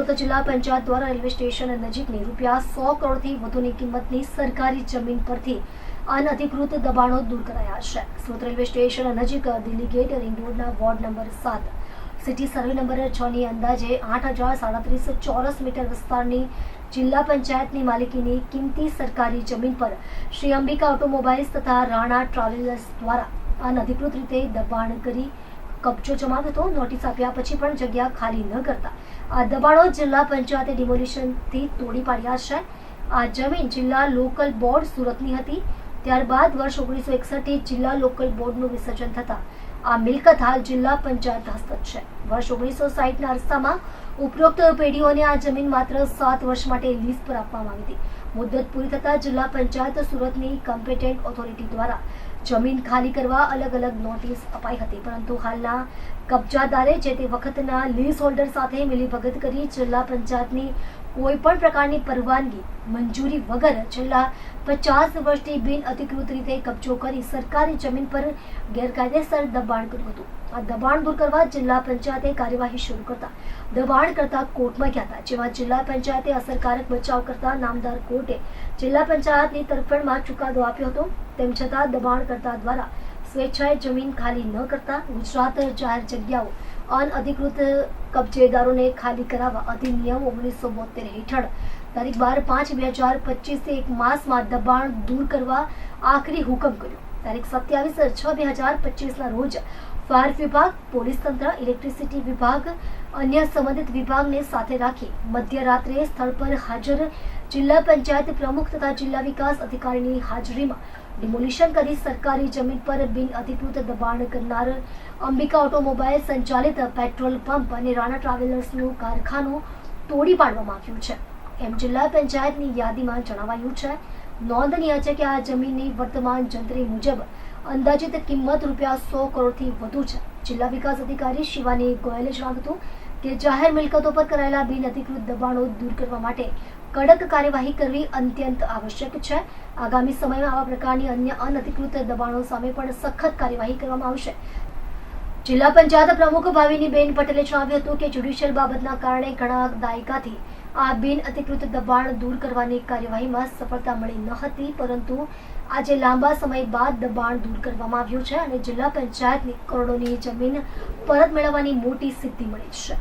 અધિકૃત જિલ્લા પંચાયત દ્વારા રેલવે સ્ટેશન નજીકની રૂપિયા સો કરોડથી વધુની કિંમતની સરકારી જમીન પરથી અનધિકૃત દબાણો દૂર કરાયા છે. સુરત રેલવે સ્ટેશન નજીક દિલ્હી ગેટ રિંગ રોડના વોર્ડ નંબર સાત. સિટી સર્વે નંબર છ ની અંદાજે આઠ હજાર સાડત્રીસ ચોરસ મીટર વિસ્તારની જિલ્લા પંચાયતની માલિકીની કિંમતી સરકારી જમીન પર શ્રી અંબિકા ઓટોમોબાઈલ્સ તથા રાણા ટ્રાવેલર્સ દ્વારા અનઅધિકૃત રીતે દબાણ કરી કબજો હતો નોટિસ આપ્યા પછી પણ જગ્યા ખાલી ન કરતા. આ દબાણો જિલ્લા પંચાયતે ડિમોલિશનથી તોડી પાડ્યા છે. આ જમીન જિલ્લા લોકલ બોર્ડ સુરતની હતી. ત્યારબાદ વર્ષ ઓગણીસો એકસઠથી જિલ્લા લોકલ બોર્ડનું વિસર્જન થતા. આ મિલકત હાલ જિલ્લા પંચાયત હસ્તક છે. વર્ષ ઓગણીસો સાહીઠના અરસામાં ઉપરોક્ત પેઢીઓને આ જમીન માત્ર સાત વર્ષ માટે લીઝ પર આપવામાં આવી હતી. મુદ્દત પૂરી થતાં જિલ્લા પંચાયત સુરતની કોમ્પિટેન્ટ ઓથોરિટી દ્વારા જમીન ખાલી કરવા અલગ અલગ નોટિસ અપાઈ હતી, પરંતુ હાલના કબજાદારે જે તે વખતના લીઝ હોલ્ડર સાથે મિલીભગત કરી જિલ્લા પંચાયતની કોઈ પણ પ્રકારની પરવાનગી મંજૂરી વગર છેલ્લા પચાસ વર્ષથી બિન અધિકૃત રીતે કબજો કરી સરકારી જમીન પર ગેરકાયદેસર દબાણ કર્યું હતું. આ દબાણ દૂર કરવા જિલ્લા પંચાયતે કાર્યવાહી શરૂ કરતા દબાણ કરતા કોર્ટમાં ગયા હતા, જેમાં જિલ્લા પંચાયતે અસરકારક બચાવ કરતા નામદાર કોર્ટે જિલ્લા પંચાયતની તરફેણમાં ચુકાદો આપ્યો હતો. તેમ છતાં દબાણ કરતા દ્વારા સ્વેચ્છાએ જમીન ખાલી ન કરતા ગુજરાત જાહેર જગ્યાઓ અનઅધિકૃત કબજેદારોને ખાલી કરાવવા અધિનિયમ ઓગણીસો બોતેર હેઠળ તારીખ બાર પાંચ બે હજાર પચીસે એક માસમાં દબાણ દૂર કરવા આખરી હુકમ કર્યો. તારીખ સત્યાવીસ છ બે હજાર પચીસના રોજ ફાયર વિભાગ, પોલીસ તંત્ર, ઇલેક્ટ્રિસિટી વિભાગ, અન્ય સંબંધિત વિભાગને સાથે રાખી મધ્યરાત્રે સ્થળ પર હાજર જિલ્લા પંચાયત પ્રમુખ તથા જિલ્લા વિકાસ અધિકારીની હાજરીમાં ડિમોલિશન કરી સરકારી જમીન પર બિન અધિકૃત દબાણ કરનાર અંબિકા ઓટોમોબાઈલ સંચાલિત પેટ્રોલ પંપ અને રાણા ટ્રાવેલર્સનું કારખાનું તોડી પાડવામાં આવ્યું છે. એમ જિલ્લા પંચાયતની યાદીમાં જણાવાયું છે, નોંધનીય છે કે આ જમીનની વર્તમાન જંત્રી મુજબ અંદાજિત કિંમત રૂપિયા સો કરોડથી વધુ છે. જિલ્લા વિકાસ અધિકારી શિવાની ગોયલે જણાવ્યું હતું કે જાહેર મિલકતો પર કરાયેલા બિન અધિકૃત દબાણો દૂર કરવા માટે કડક કાર્યવાહી કરવી અત્યંત આવશ્યક છે. આગામી સમયમાં આવા પ્રકારની અન્ય અનધિકૃત દબાણો સામે પણ સખત કાર્યવાહી કરવામાં આવશે. જિલ્લા પંચાયત પ્રમુખ ભાવિની બેન પટેલે જણાવ્યું હતું કે જ્યુડિશિયલ બાબતના કારણે ઘણા દાયકાથી આ બિન અધિકૃત દબાણ દૂર કરવાની કાર્યવાહીમાં સફળતા મળી ન હતી, પરંતુ આજે લાંબા સમય બાદ દબાણ દૂર કરવામાં આવ્યું છે અને જિલ્લા પંચાયતની કરોડોની જમીન પરત મેળવવાની મોટી સિદ્ધિ મળી છે.